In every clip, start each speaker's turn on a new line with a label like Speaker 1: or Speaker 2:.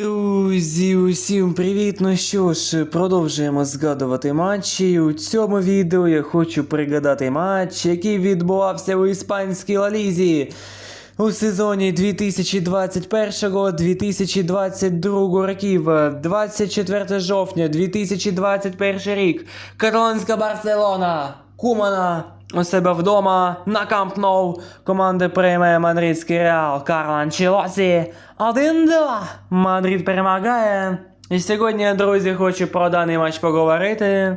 Speaker 1: Друзі, усім привіт! Ну що ж, продовжуємо згадувати матчі. У цьому відео я хочу пригадати матч, який відбувався у іспанській Лалізі у сезоні 2021-2022 років. 24 жовтня 2021 рік. Каталонська Барселона. Кумана у себе вдома на Камп Ноу. Команда приймає мадридський Реал Карло Анчелосі. 1-2. Мадрид перемагає. І сьогодні, друзі, хочу про даний матч поговорити.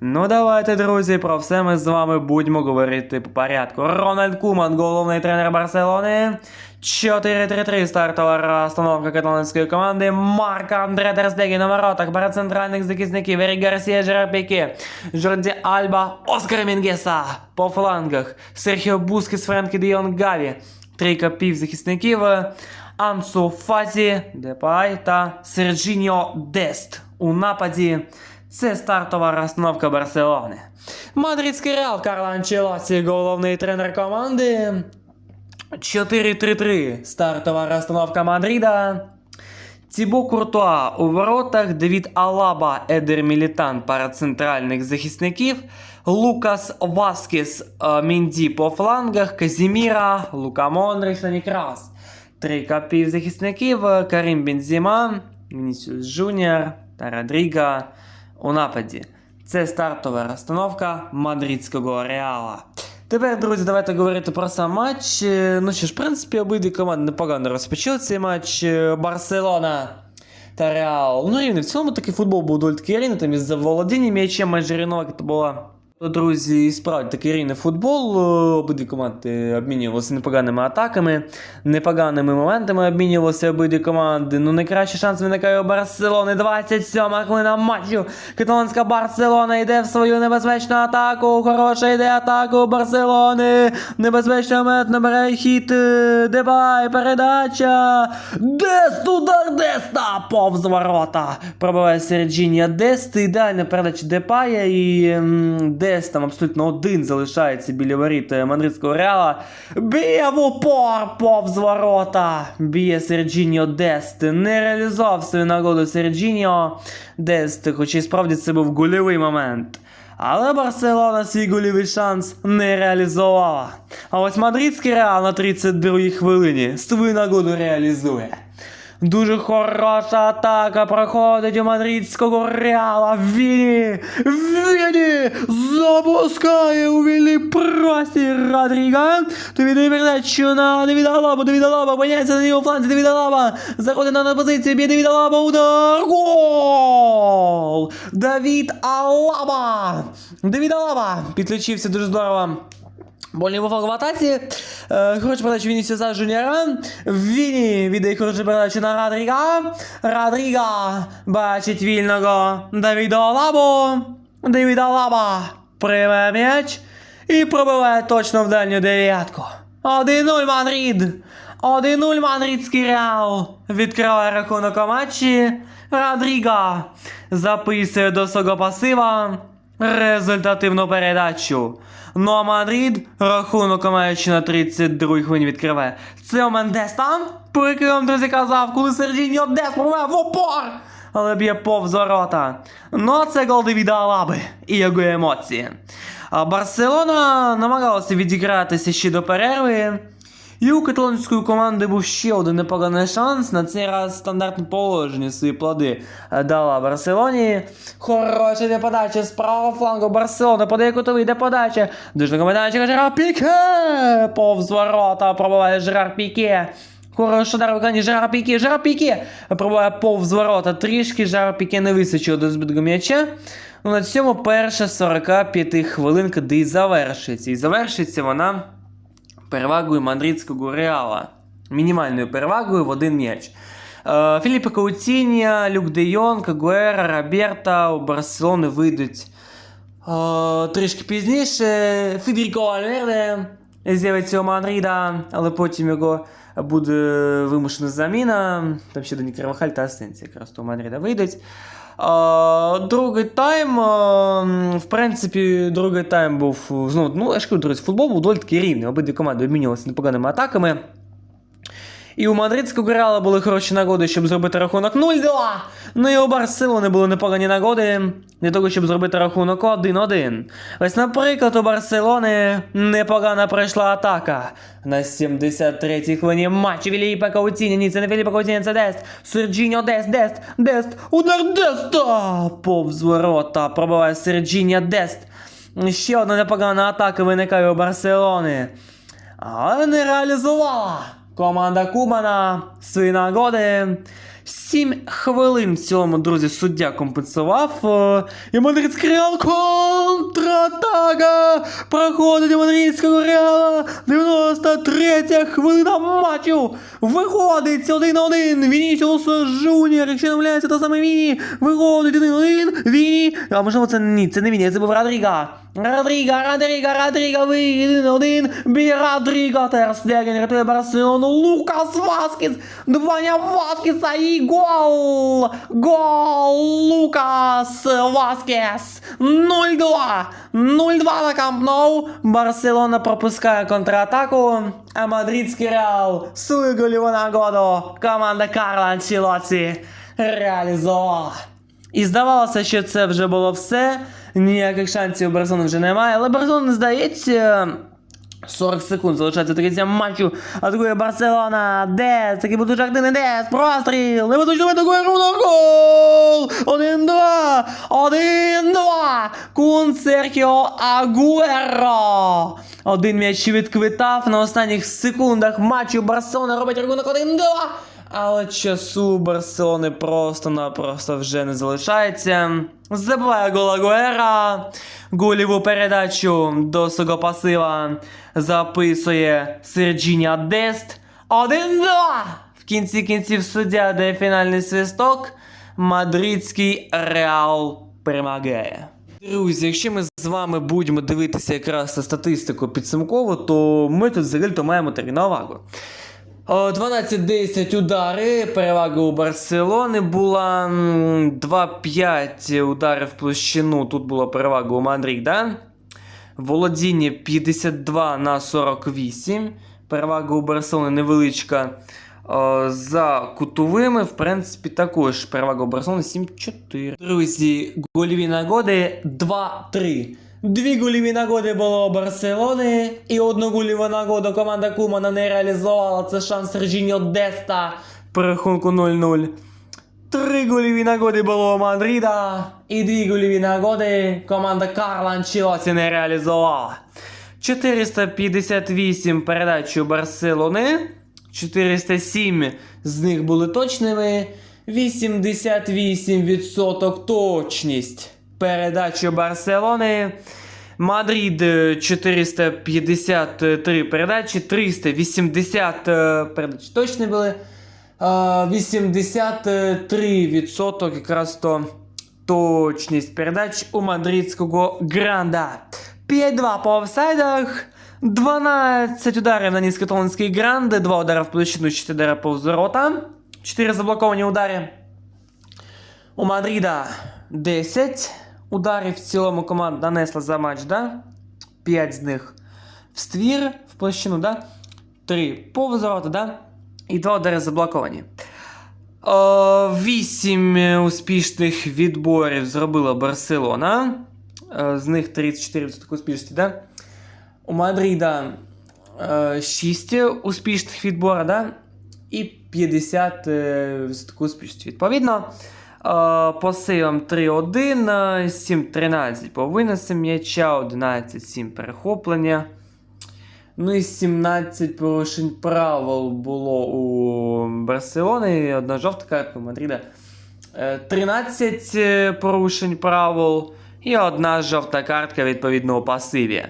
Speaker 1: Ну, давайте, друзі, про все ми з вами будемо говорити по порядку. Рональд Куман, головний тренер Барселони. 4-3-3 стартова розстановка каталонської команди. Марк Андре Терстегі на воротах. Перед центральних захисників. Ерік Гарсія, Жерар Піке, Жорді Альба, Оскар Мінгеса. По флангах. Серхіо Бускес, Френкі Діон Гаві. Трійка півзахисників. Ансу Фазі, Депай та Серджіньо Дест у нападі. Це стартова розстановка Барселони. Мадридський Реал Карло Анчелосі, головний тренер команди. 4-3-3 стартова розстановка Мадрида. Тібо Куртуа у воротах, Девід Алаба, Едер Мілітан пара центральних захисників, Лукас Васкес, е, Мінді по флангах, Казіміра, Лука Мондрич та Нікрас. Трійка півзахисників, Карім Бензіма, Вінісіус Жуніор та Родріга у нападі. Це стартова розстановка мадридського Реала. Тепер, друзі, давайте говорити про сам матч. Е, Ну що ж, в принципі, обидві команди непогано розпочали цей матч. Е, Барселона та Реал. Ну, рівно, в цілому такий футбол був доволі таки рівний, там із володіння м'ячем майже рівновага це була. То, друзі, справді такий рівний футбол. Е, Обидві команди обмінювалися непоганими атаками, непоганими моментами обмінювалися обидві команди. Ну, найкращий шанс виникає у Барселони. 27 хвилина матчу. Каталонська Барселона йде в свою небезпечну атаку. Хороша йде атака у Барселони. Небезпечний момент набирає хід. е, Дебай, передача. Дест, удар Деста! Повз ворота. Пробиває Серджінія Дест. Ідеальна передача Депая і м, Дест там абсолютно один залишається біля воріт е, мадридського реала. Б'є в упор повз ворота. Б'є Серджіньо Дест. Не реалізував свою нагоду Серджіньо Дест, хоча і справді це був гольовий момент. Але Барселона свій гольовий шанс не реалізувала. А ось мадридський реал на 32-й хвилині свою нагоду реалізує. Дуже хороша атака проходить у мадридського реала. Віні! Віні! Запускає у вільний простір Родріга. Тобі не передачу на Девіда Алаба. Девіда Алаба опиняється на його фланзі. Девіда Алаба заходить на позицію. Б'є Девіда Алаба. Удар. Гол! Давід Алаба! Девід Алаба підключився дуже здорово. Больний буфак в атаці. Е, Хороша передача Вінісіуса Жуніора. Віні віддає хорошу передачу на Радріга. Радріга бачить вільного Давіда Алабу. Давіда Алаба приймає м'яч і пробиває точно в дальню дев'ятку. 1-0 Мадрид. 1-0 мадридський Реал. Відкриває рахунок у матчі. Радріга записує до свого пасива результативну передачу. Ну а Мадрид рахунок маючи на 32 хвилині відкриває. Це момент Дес там. вам друзі, казав, коли Серджіньо Дес пробиває в опор. Але б'є повз ворота. Ну це гол Девіда Алаби і його емоції. А Барселона намагалася відігратися ще до перерви. І у каталонської команди був ще один непоганий шанс. На цей раз стандартне положення свої плоди е, дала Барселоні. Хороша йде подача з правого флангу Барселона. Подає кутовий, йде подача. Дуже комендача Жерар Піке. Повз ворота пробиває Жерар Піке. Хороша удар виконання Жерар Піке. Жерар Піке пробиває повз ворота. Трішки Жерар Піке не височило до збитого м'яча. Ну, на цьому перша 45 хвилинка, де і завершиться. І завершиться вона перевагою мадридського реала. Мінімальною перевагою в один м'яч. Е, Філіппе Каутіння, Люк Де Йонг, Агуера, Роберта у Барселони вийдуть е, трішки пізніше. Федеріко Вальверде з'явиться у Мадрида, але потім його буде вимушена заміна. Там ще Дані Кривахаль та Асенсі якраз у Мадрида вийдуть. Другий тайм, в принципі, другий тайм був знову, ну, я ж кажу, друзі, футбол був доволі таки рівний. Обидві команди обмінювалися непоганими атаками. І у мадридського Реала були хороші нагоди, щоб зробити рахунок 0-2. Ну і у Барселони були непогані нагоди для того, щоб зробити рахунок 1-1. Ось, наприклад, у Барселони непогано пройшла атака. На 73-й хвилині матчу Філіпа Каутіні. Ні, це не Філіпа Каутіні, це Дест. Серджіньо Дест, Дест, Дест. Удар Деста! Повз ворота пробиває Серджіньо Дест. Ще одна непогана атака виникає у Барселони. Але не реалізувала Команда Кубана, Свина годен. 7 хвилин в цілому, друзі, суддя компенсував. Е, і Мадридський реал контратака! Проходить Мадридського реала. 93 хвилина матчу. Виходить 1 на 1. Вінісіус Жуніор, якщо не являється та саме Віні. Виходить 1 на 1. Віні. А можливо це ні, це не Віні, я був Родріга. Родріга, Родріга, Родріга, вийде 1 на 1. Бі Терстеген, рятує Барселону. Лукас Васкіс. Дваня Васкіса і гол. Гол Лукас Васкес. 0-2. 0-2 на Камп Ноу. Барселона пропускає контратаку. А мадридський Реал свою гольову нагоду. Команда Карла Анчелоті реалізувала. І здавалося, що це вже було все. Ніяких шансів у Барселони вже немає. Але Барселона, здається, 40 секунд залишається до кінця матчу. Атакує Барселона. Дес, такий будуть активний Дес. Простріл. Не будуть атакує рахунок. Гол! 1-2. 1-2. Кун Серхіо Агуеро. Один м'яч відквитав на останніх секундах матчу. Барселона робить рахунок 1-2. Але часу Барселони просто-напросто вже не залишається. Забиває гол Агуера. Голіву передачу до свого пасива записує Серджіня Дест. 1-2! В кінці кінців суддя дає фінальний свисток. Мадридський Реал перемагає. Друзі, якщо ми з вами будемо дивитися якраз на статистику підсумково, то ми тут взагалі-то маємо терміновагу. О, 12-10 удари. Перевага у Барселони була 2-5 ударів в площину. Тут була перевага у Мадрида. Володіння 52 на 48. Перевага у Барселони невеличка. За кутовими, в принципі, також перевага у Барселони 7-4. Друзі, гольові нагоди 2-3. Дві гольові нагоди було у Барселони, і одну гольову нагоду команда Кумана не реалізувала. Це шанс Режіньо Деста по рахунку 0-0. Три гольові нагоди було у Мадрида, і дві гольові нагоди команда Карла Анчелоті не реалізувала. 458 передач у Барселони, 407 з них були точними, 88% точність передач у Барселони. Мадрид е, 453 передачі, 380 е, передач точні були. Е, 83% якраз то точність передач у мадридського гранда. 5-2 по офсайдах. 12 ударів на низькотонський гранди, 2 удари в площину, 4 удари повз ворота, 4 заблоковані удари. У Мадрида 10 ударів в цілому команда нанесла за матч, да? 5 з них в ствір, в площину, да? 3 повз ворота, да? І 2 удари заблоковані. О, 8 успішних відборів зробила Барселона. Е, З них 34% успішності, да? У Мадрида е, 6 успішних відборів, да? І 50 е, відсотків успішності. Відповідно, е, по сейвам 3-1, е, 7-13 по виносам м'яча, 11-7 перехоплення. Ну і 17 порушень правил було у Барселони, одна жовта картка у Мадрида. Е, 13 е, порушень правил і одна жовта картка відповідно у пасиві.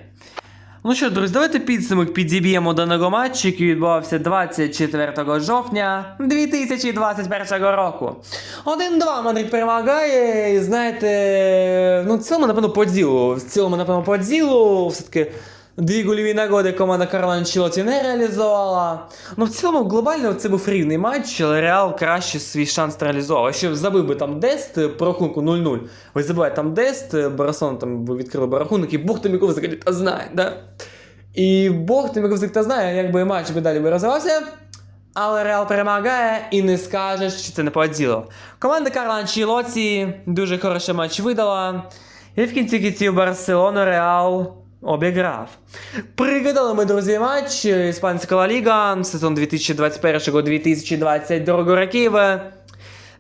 Speaker 1: Ну що, друзі, давайте підсумок підіб'ємо даного матчу, який відбувався 24 жовтня 2021 року. 1-2 Мадрид перемагає. І знаєте, ну в цілому, напевно, по ділу. В цілому, напевно, по ділу. Все-таки дві гольові нагоди команда Карла Анчелоті не реалізувала. Ну, в цілому, глобально це був рівний матч, але Реал краще свій шанс реалізував. Ще забив би там Дест по рахунку 0-0. Ви забуваєте там Дест, Барселона там відкрили би рахунок, і Бог там якого взагалі та знає, да? І Бог там якого взагалі та знає, як би матч би далі би розвивався. Але Реал перемагає і не скажеш, що це не по ділу. Команда Карла Анчелоті дуже хороший матч видала. І в кінці кінців Барселону Реал обіграв. Пригадали ми, друзі, матч Іспанська Ла Ліга, сезон 2021-2022 років.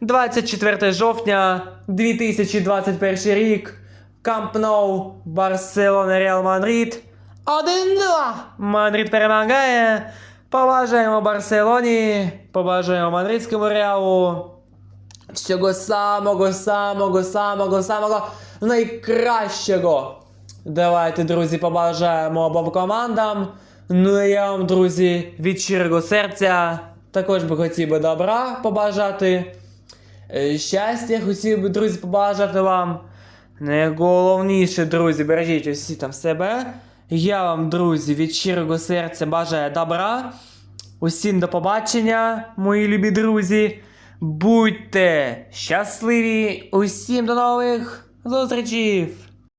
Speaker 1: 24 жовтня 2021 рік. Камп Ноу, Барселона, Реал Мадрид. 1-2. Мадрид перемагає. Побажаємо Барселоні, побажаємо Мадридському Реалу. Всього самого, самого, самого, самого найкращого. Давайте, друзі, побажаємо обом командам. Ну і я вам, друзі, від щирого серця також би хотів би добра побажати. Е, Щастя хотів би, друзі, побажати вам. Найголовніше, друзі, бережіть усі там себе. Я вам, друзі, від щирого серця бажаю добра. Усім до побачення, мої любі друзі. Будьте щасливі! Усім до нових зустрічей!